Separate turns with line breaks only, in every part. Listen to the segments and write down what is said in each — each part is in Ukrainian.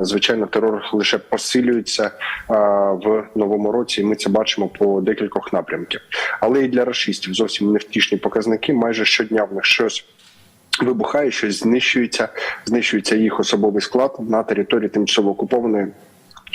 Звичайно, терор лише посилюється в новому році, і ми це бачимо по декількох напрямків. Але і для рашистів зовсім невтішні показники. Майже щодня в них щось вибухає, щось знищується, знищується їх особовий склад на території тимчасово окупованої.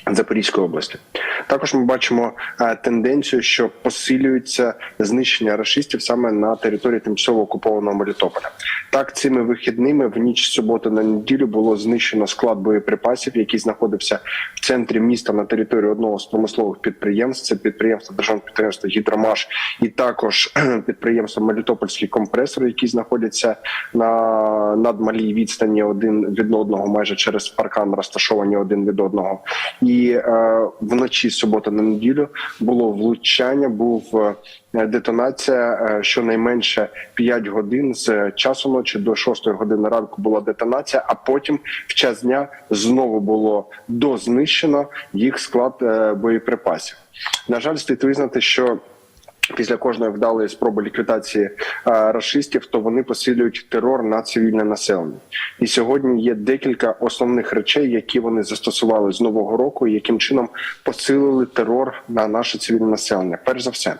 Запорізької області також ми бачимо е, тенденцію, що посилюється знищення рашистів саме на території тимчасово окупованого Мелітополя. Так, цими вихідними в ніч суботи на неділю було знищено склад боєприпасів, який знаходився в центрі міста на території одного з промислових підприємств. Це підприємство державне підприємство Гідромаш і також підприємство Мелітопольський компресор, які знаходяться на надмалій відстані один від одного, майже через паркан розташовані один від одного. І е, вночі субота на неділю було влучання, був е, детонація. е, Щонайменше 5 годин з часу ночі до 6 години ранку була детонація. А потім в час дня знову було дознищено їх склад е, боєприпасів. На жаль, слід визнати, що Після кожної вдалої спроби ліквідації а, расистів, то вони посилюють терор на цивільне населення. І сьогодні є декілька основних речей, які вони застосували з нового року, і яким чином посилили терор на наше цивільне населення. Перш за все, е,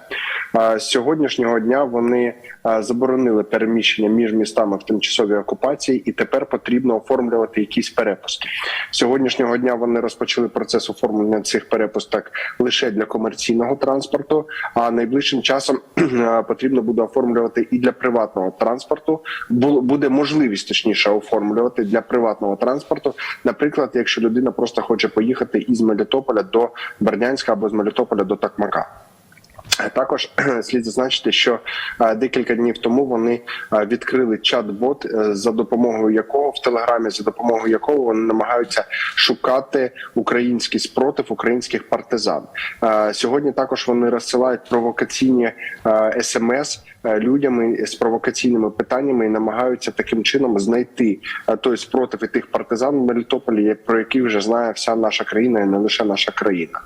з сьогоднішнього дня вони заборонили переміщення між містами в тимчасовій окупації, і тепер потрібно оформлювати якісь перепустки. Сьогоднішнього дня вони розпочали процес оформлення цих перепусток лише для комерційного транспорту. А найближчим часом потрібно буде оформлювати і для приватного транспорту. Бу- буде можливість точніше оформлювати для приватного транспорту. Наприклад, якщо людина просто хоче поїхати із Мелітополя до Бердянська або з Мелітополя до Такмака. Також слід зазначити, що е, декілька днів тому вони е, відкрили чат-бот, е, за допомогою якого в телеграмі, за допомогою якого вони намагаються шукати український спротив українських партизан. Сьогодні також вони розсилають провокаційні смс людям з провокаційними питаннями і намагаються таким чином знайти той спротив і тих партизан в Мелітополі, про який вже знає вся наша країна, і не лише наша країна.